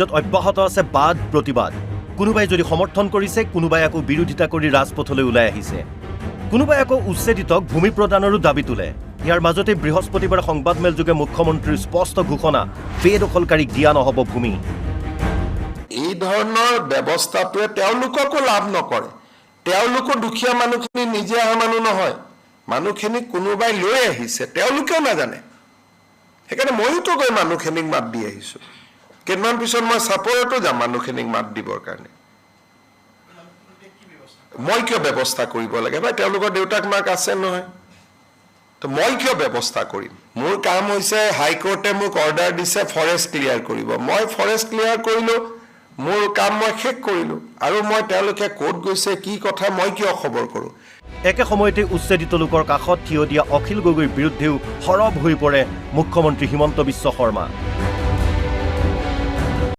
য'ত অব্যাহত আছে বাদ প্ৰতিবাদ। কোনোবাই যদি সমৰ্থন কৰিছে, কোনোবাই আকৌ বিৰোধিতা কৰি ৰাজপথলৈ ওলাই আহিছে। কোনোবাই আকৌ উচ্ছেদিতক ভূমি প্ৰদানৰো দাবি তোলে। ইয়াৰ মাজতে বৃহস্পতিবাৰে সংবাদমেলযোগে মুখ্যমন্ত্ৰীৰ স্পষ্ট ঘোষণা, বেদখলকাৰীক দিয়া নহ'ব ভূমি। এই ধৰণৰ ব্যৱস্থাটোৱে তেওঁলোককো লাভ নকৰে। তেওঁলোকো দুখীয়া মানুহখিনি নিজে অহা মানুহ নহয়। মানুহখিনিক কোনোবাই লৈ আহিছে, তেওঁলোকেও নাজানে। সেইকাৰণে ময়োতো গৈ মানুহখিনিক মাত দি আহিছো। কেইদিনমান পিছত মই চাপৰতো যাম মানুহখিনিক মাত দিবৰ কাৰণে। মই কিয় ব্যৱস্থা কৰিব লাগে? ভাই, তেওঁলোকৰ দেউতাক মাক আছে নহয়। তো মই কিয় ব্যৱস্থা কৰিম? মোৰ কাম হৈছে হাইকোৰ্টে মোক অৰ্ডাৰ দিছে ফৰেষ্ট ক্লিয়াৰ কৰিব। মই ফৰেষ্ট ক্লিয়াৰ কৰিলো, মোৰ কাম মই শেষ কৰিলো। আৰু মই তেওঁলোকে ক'ত গৈছে, কি কথা, মই কিয় খবৰ কৰোঁ? একে সময়তে উচ্ছেদিত লোকৰ কাষত থিয় দিয়া অখিল গগৈৰ বিৰুদ্ধেও সৰব হৈ পৰে মুখ্যমন্ত্ৰী হিমন্ত বিশ্ব শৰ্মা।